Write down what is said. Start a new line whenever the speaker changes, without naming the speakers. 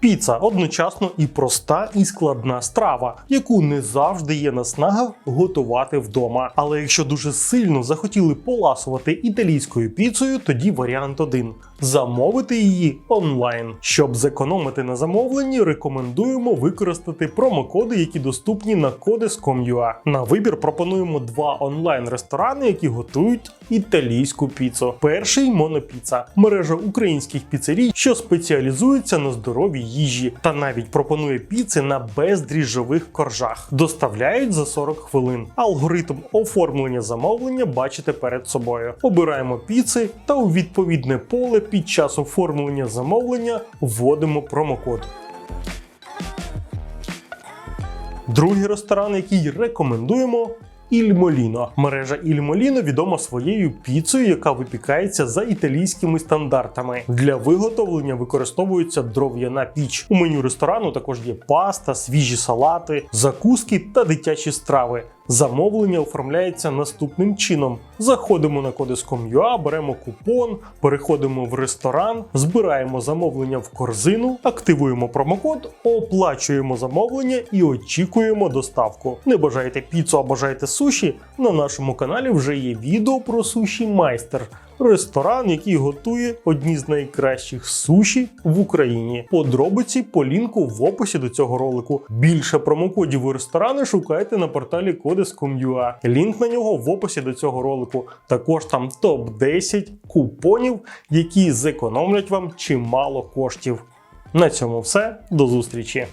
Піца одночасно і проста, і складна страва, яку не завжди є наснага готувати вдома. Але якщо дуже сильно захотіли поласувати італійською піцею, тоді варіант один замовити її онлайн. Щоб зекономити на замовленні, рекомендуємо використати промокоди, які доступні на Codes.com.ua. На вибір пропонуємо два онлайн-ресторани, які готують італійську піцу. Перший монопіца мережа українських піцерій, що спеціалізується на здоровій їжі, та навіть пропонує піци на бездріжджових коржах. Доставляють за 40 хвилин. Алгоритм оформлення замовлення бачите перед собою. Обираємо піци та у відповідне поле під час оформлення замовлення вводимо промокод. Другий ресторан, який рекомендуємо. Ільмоліно. Мережа Ільмоліно відома своєю піцею, яка випікається за італійськими стандартами. Для виготовлення використовується дров'яна піч. У меню ресторану також є паста, свіжі салати, закуски та дитячі страви. Замовлення оформляється наступним чином: заходимо на Codes.com.ua, беремо купон, переходимо в ресторан, збираємо замовлення в корзину, активуємо промокод, оплачуємо замовлення і очікуємо доставку. Не бажаєте піцу, а бажаєте суші? На нашому каналі вже є відео про суші майстер. Ресторан, який готує одні з найкращих суші в Україні. Подробиці по лінку в описі до цього ролику. Більше промокодів у ресторани шукайте на порталі Codes.com.ua. Лінк на нього в описі до цього ролику. Також там топ-10 купонів, які зекономлять вам чимало коштів. На цьому все. До зустрічі!